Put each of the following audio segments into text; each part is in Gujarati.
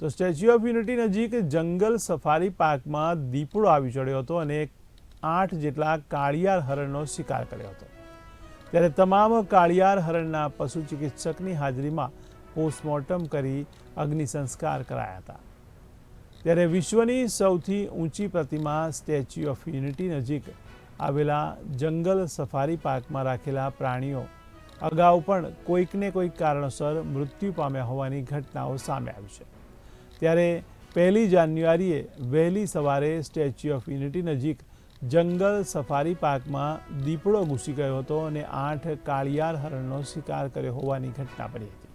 તો સ્ટેચ્યુ ઓફ યુનિટી નજીક જંગલ સફારી પાર્કમાં દીપડો આવી ચડ્યો હતો અને આઠ જેટલા કાળિયાર હરણનો શિકાર કર્યો હતો. ત્યારે તમામ કાળિયાર હરણના પશુ ચિકિત્સકની હાજરીમાં પોસ્ટમોર્ટમ કરી અગ્નિ સંસ્કાર કરાયા હતા. ત્યારે વિશ્વની સૌથી ઊંચી પ્રતિમા સ્ટેચ્યુ ઓફ યુનિટી નજીક આવેલા જંગલ સફારી પાર્કમાં રાખેલા પ્રાણીઓ અગાઉ પણ કોઈકને કોઈક કારણોસર મૃત્યુ પામ્યા હોવાની ઘટનાઓ સામે આવી છે. ત્યારે પહેલી જાન્યુઆરીએ વહેલી સવારે સ્ટેચ્યુ ઓફ યુનિટી નજીક જંગલ સફારી પાર્કમાં દીપડો ઘૂસી ગયો હતો અને આઠ કાળિયાર હરણનો શિકાર કર્યો હોવાની ઘટના બની હતી.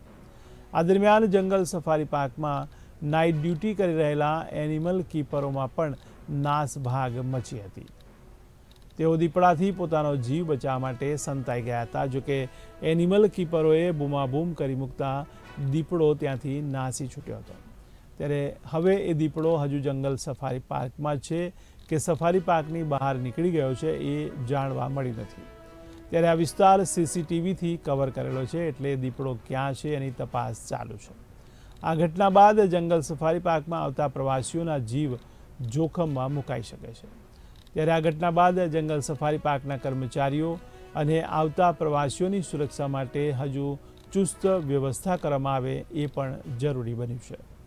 આ દરમિયાન જંગલ સફારી પાર્કમાં નાઇટ ડ્યુટી કરી રહેલા એનિમલ કીપરોમાં પણ નાસભાગ મચી હતી. તેઓ દીપડાથી પોતાનો જીવ બચાવવા માટે સંતાઈ ગયા હતા જોકે એનિમલ કીપરોએ બૂમાબૂમ કરી મૂકતા દીપડો ત્યાંથી નાસી છૂટ્યો હતો. ત્યારે હવે એ દીપડો હજુ જંગલ સફારી પાર્કમાં છે કે સફારી પાર્કની બહાર નીકળી ગયો છે એ જાણવા મળી નથી. ત્યારે આ વિસ્તાર સીસીટીવીથી કવર કરેલો છે એટલે દીપડો ક્યાં છે એની તપાસ ચાલુ છે. આ ઘટના બાદ જંગલ સફારી પાર્કમાં આવતા પ્રવાસીઓના જીવ જોખમમાં મુકાઈ શકે છે. ત્યારે આ ઘટના બાદ જંગલ સફારી પાર્કના કર્મચારીઓ અને આવતા પ્રવાસીઓની સુરક્ષા માટે હજુ ચુસ્ત વ્યવસ્થા કરવામાં આવે એ પણ જરૂરી બન્યું છે.